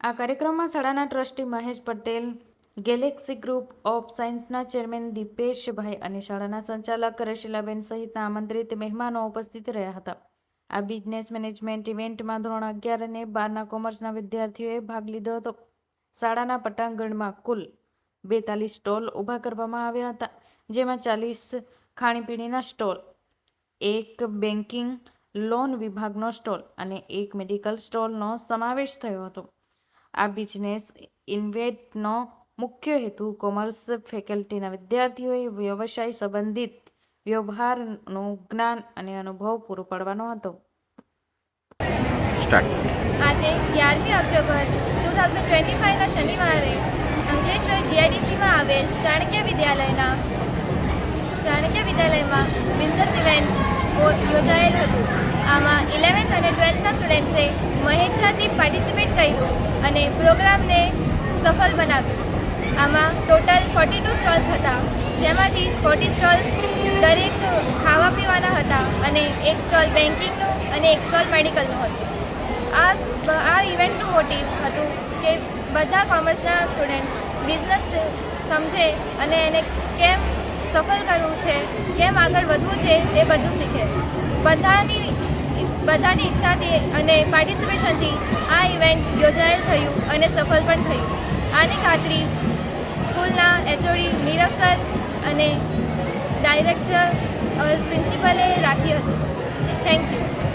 આ કાર્યક્રમમાં શાળાના trustee Mahesh Patel, Galaxy group of સાયન્સના ચેરમેન દીપેશભાઈ અને શાળાના સંચાલક રશીલાબેન સહિતના આમંત્રિત મહેમાનો ઉપસ્થિત રહ્યા હતા. આ બિઝનેસ મેનેજમેન્ટ ઇવેન્ટમાં ધોરણ અગિયાર અને બારના કોમર્સના વિદ્યાર્થીઓએ ભાગ લીધો હતો. શાળાના પટાંગણમાં કુલ બેતાલીસ સ્ટોલ ઊભા કરવામાં આવ્યા હતા, જેમાં ચાલીસ ખાણીપીણીના સ્ટોલ, એક બેન્કિંગ લોન વિભાગનો સ્ટોલ અને એક મેડિકલ સ્ટોલનો સમાવેશ થયો હતો. આ બિઝનેસ ઇન્વેટનો મુખ્ય હેતુ કોમર્સ ફેકલ્ટીના વિદ્યાર્થીઓએ વ્યવસાય સંબંધિત વ્યવહારનું જ્ઞાન અને અનુભવ પૂરો પાડવાનો હતો. આજે ગ્યારમી ઓક્ટોબર ટુ થાઉઝન્ડ ટ્વેન્ટી ફાઇવના શનિવારે અંકલેશ્વર જીઆઈડીસીમાં આવેલ ચાણક્ય વિદ્યાલયના ચાણક્ય વિદ્યાલયમાં બિઝનેસ ઇવેન્ટ યોજાયેલ હતું. આમાં ઇલેવન્થ અને મહેચ્છાથી પાર્ટિસિપેટ કર્યું અને પ્રોગ્રામને સફળ બનાવ્યું. આમાં ટોટલ ફોર્ટી ટુ સ્ટોલ્સ હતા, જેમાંથી ફોર્ટી સ્ટોલ્સ દરેક ખાવા પીવાના હતા અને એક સ્ટોલ બેન્કિંગનું અને એક સ્ટોલ મેડિકલનું હતું. આ આ ઇવેન્ટનું મોટિવ હતું કે બધા કોમર્સના સ્ટુડન્ટ્સ બિઝનેસ સમજે અને એને કેમ સફળ કરવું છે, કેમ આગળ વધવું છે એ બધું શીખે. બધાની બધાની ઈચ્છાથી અને પાર્ટિસિપેશનથી આ ઇવેન્ટ યોજાયેલ થયું અને સફળ પણ થયું. આની ખાતરી સ્કૂલના એચઓડી નીરવ સર અને ડાયરેક્ટર પ્રિન્સિપલે રાખી હતી. Thank you